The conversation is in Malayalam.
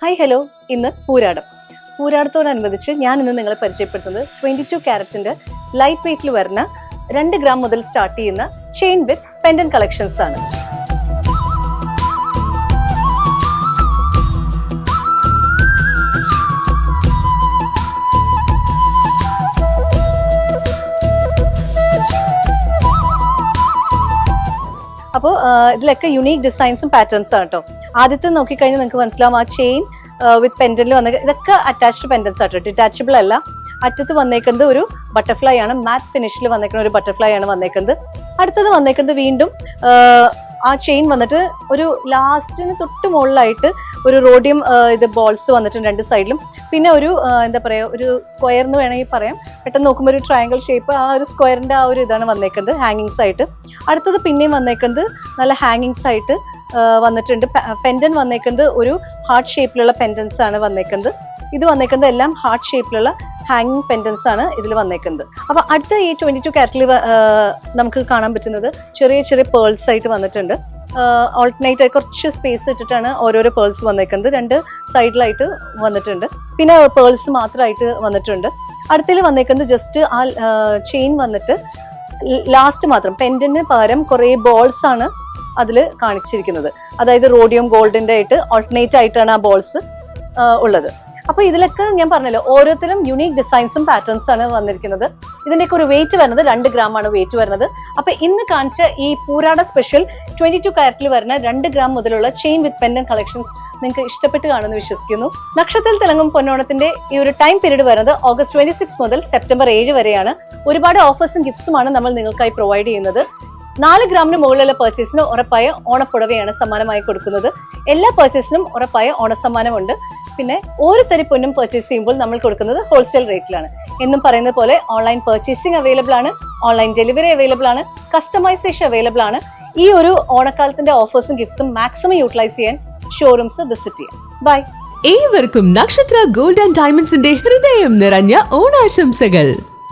ഹായ് ഹലോ ഇന്ന് പൂരാടം. പൂരാടത്തോടനുബന്ധിച്ച് ഞാൻ ഇന്ന് നിങ്ങളെ പരിചയപ്പെടുത്തുന്നത് ട്വന്റി ടു ക്യാരറ്റിന്റെ ലൈറ്റ് വെയിറ്റിൽ വരുന്ന രണ്ട് ഗ്രാം മുതൽ സ്റ്റാർട്ട് ചെയ്യുന്ന ചെയിൻ വിത്ത് പെൻഡൻ കളക്ഷൻസ് ആണ്. അപ്പോൾ ഇതിലൊക്കെ യുണീക് ഡിസൈൻസും പാറ്റേൺസ് ആണ് കേട്ടോ ആദ്യത്തെ നോക്കിക്കഴിഞ്ഞാൽ നിങ്ങൾക്ക് മനസ്സിലാവും ആ ചെയിൻ വിത്ത് പെൻഡന്റിൽ വന്ന ഇതൊക്കെ അറ്റാച്ച്ഡ് പെൻഡൻസ് ആട്ടോ. ഡിറ്റാച്ചബിൾ അല്ല. അറ്റത്ത് വന്നേക്കുന്നത് ഒരു ബട്ടർഫ്ലൈ ആണ്. മാറ്റ് ഫിനിഷിൽ വന്നേക്കുന്ന ഒരു ബട്ടർഫ്ലൈ ആണ് വന്നേക്കുന്നത്. അടുത്തത് വന്നേക്കുന്നത് വീണ്ടും ആ ചെയിൻ വന്നിട്ട് ഒരു ലാസ്റ്റിന് തൊട്ട് മുകളിലായിട്ട് ഒരു റോഡിയം ഇത് ബോൾസ് വന്നിട്ടുണ്ട് രണ്ട് സൈഡിലും പിന്നെ ഒരു എന്താ പറയുക ഒരു സ്ക്വയർ എന്ന് വേണമെങ്കിൽ പറയാം. പെട്ടെന്ന് നോക്കുമ്പോൾ ഒരു ട്രയാങ്കിൾ ഷേപ്പ് ആ ഒരു സ്ക്വയറിന്റെ ആ ഒരു ഇതാണ് വന്നേക്കുന്നത് ഹാങ്ങിങ്സ് ആയിട്ട് അടുത്തത് പിന്നെയും വന്നേക്കുന്നത് നല്ല ഹാങ്ങിങ്സ് ആയിട്ട് വന്നിട്ടുണ്ട്. പെൻഡൻ വന്നേക്കുന്നത് ഒരു ഹാർട്ട് ഷേപ്പിലുള്ള പെൻഡൻസ് ആണ് വന്നേക്കുന്നത്. ഇത് വന്നേക്കുന്നത് എല്ലാം ഹാർട്ട് ഷേപ്പിലുള്ള ഹാങ്ങിങ് പെൻഡൻസ് ആണ് ഇതിൽ വന്നേക്കുന്നത്. അപ്പൊ അടുത്ത ഈ ട്വന്റി ടു കാരറ്റിൽ നമുക്ക് കാണാൻ പറ്റുന്നത് ചെറിയ ചെറിയ പേൾസ് ആയിട്ട് വന്നിട്ടുണ്ട്. ഓൾട്ടർനേറ്റ് ആയി കുറച്ച് സ്പേസ് ഇട്ടിട്ടാണ് ഓരോരോ പേൾസ് വന്നേക്കുന്നത്. രണ്ട് സൈഡിലായിട്ട് വന്നിട്ടുണ്ട്. പിന്നെ പേൾസ് മാത്രമായിട്ട് വന്നിട്ടുണ്ട്. അടുത്തിൽ വന്നേക്കുന്നത് ജസ്റ്റ് ആ ചെയിൻ വന്നിട്ട് ലാസ്റ്റ് മാത്രം പെൻഡിന് പകരം കുറേ ബോൾസ് ആണ് അതിൽ കാണിച്ചിരിക്കുന്നത്. അതായത് റോഡിയം ഗോൾഡിന്റെ ആയിട്ട് ഓൾട്ടർനേറ്റ് ആയിട്ടാണ് ആ ബോൾസ് ഉള്ളത്. അപ്പൊ ഇതിലൊക്കെ ഞാൻ പറഞ്ഞല്ലോ ഓരോരുത്തരും യുണീക് ഡിസൈൻസും പാറ്റേൺസ് ആണ് വന്നിരിക്കുന്നത്. ഇതിന്റെയൊക്കെ ഒരു വെയിറ്റ് വരുന്നത് രണ്ട് ഗ്രാം ആണ് വെയിറ്റ് വരുന്നത്. അപ്പൊ ഇന്ന് കാണിച്ച ഈ പൂരാട സ്പെഷ്യൽ ട്വന്റി ടു കാരറ്റിൽ വരുന്ന രണ്ട് ഗ്രാം മുതലുള്ള ചെയിൻ വിത്ത് പെൻഡൻ കളക്ഷൻസ് നിങ്ങൾക്ക് ഇഷ്ടപ്പെട്ട് കാണുമെന്ന് വിശ്വസിക്കുന്നു. നക്ഷത്രത്തിൽ തിളങ്ങും പൊന്നോണത്തിന്റെ ഈ ഒരു ടൈം പീരീഡ് വരുന്നത് ഓഗസ്റ്റ് ട്വന്റി സിക്സ് മുതൽ സെപ്റ്റംബർ ഏഴ് വരെയാണ്. ഒരുപാട് ഓഫേഴ്സും ഗിഫ്റ്റ്സുമാണ് നമ്മൾ നിങ്ങൾക്കായി പ്രൊവൈഡ് ചെയ്യുന്നത്. നാല് ഗ്രാമിന് മുകളിലുള്ള പർച്ചേസിന് ഉറപ്പായ ഓണപ്പുടവയാണ് സമ്മാനമായി കൊടുക്കുന്നത്. എല്ലാ പർച്ചേസിനും ഉറപ്പായ ഓണസമ്മാനമുണ്ട്. പിന്നെ ഒരു തരി പൊന്നും പർച്ചേസ് ചെയ്യുമ്പോൾ നമ്മൾ കൊടുക്കുന്നത് ഹോൾസെയിൽ റേറ്റിലാണ് എന്നും പറയുന്നത് പോലെ ഓൺലൈൻ പർച്ചേസിംഗ് അവൈലബിൾ ആണ് ഓൺലൈൻ ഡെലിവറി അവൈലബിൾ ആണ് കസ്റ്റമൈസേഷൻ അവൈലബിൾ ആണ്. ഈ ഒരു ഓണക്കാലത്തിന്റെ ഓഫേഴ്സും ഗിഫ്റ്റ്സും മാക്സിമം യൂട്ടിലൈസ് ചെയ്യാൻ ഷോറൂംസ് വിസിറ്റ് ചെയ്യാം. ബൈ ഏവർക്കും നക്ഷത്ര ഗോൾഡ് ആൻഡ് ഡയമണ്ട്സിന്റെ ഹൃദയം നിറഞ്ഞ ഓണാശംസകൾ.